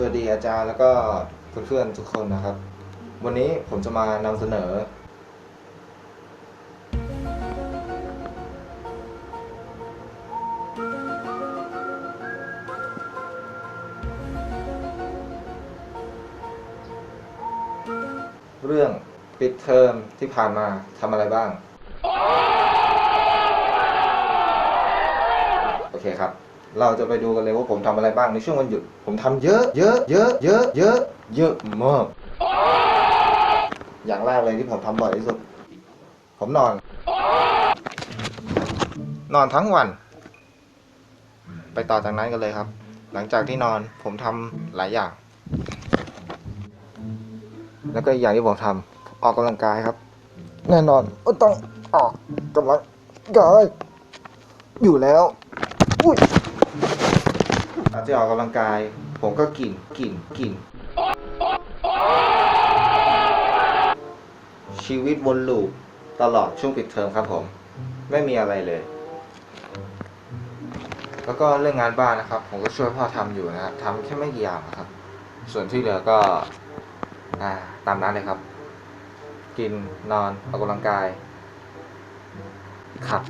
สวัสดีอาจารย์แล้วก็เพื่อนๆทุกคนนะครับ วันนี้ผมจะมานำเสนอ เรื่องปิดเทอมที่ผ่านมาทำอะไรบ้าง โอเคครับ เราจะไปดูกันเลยว่าผมทำอะไรบ้างในช่วงวันหยุด ผมทำเยอะเยอะเยอะเยอะเยอะเยอะมาก อย่างแรกเลยที่ผมทำบ่อยที่สุด ผมนอน นอนทั้งวัน ไปต่อจากนั้นกันเลยครับ หลังจากที่นอนผมทำหลายอย่าง แล้วก็อย่างที่ผมทำออกกำลังกายครับ แน่นอนต้องออกกำลังกายอยู่แล้ว อุ้ยหลังจากออกกำลังกาย ผมก็กินกินกิน ชีวิตวนลูปตลอดช่วงปิดเทอมครับผม ไม่มีอะไรเลย แล้วก็เรื่องงานบ้านนะครับ ผมก็ช่วยพ่อทำอยู่นะครับทำแค่ไม่กี่อย่างครับ ส่วนที่เหลือก็ตามนั้นเลยครับ กินนอนออกกำลังกายครับ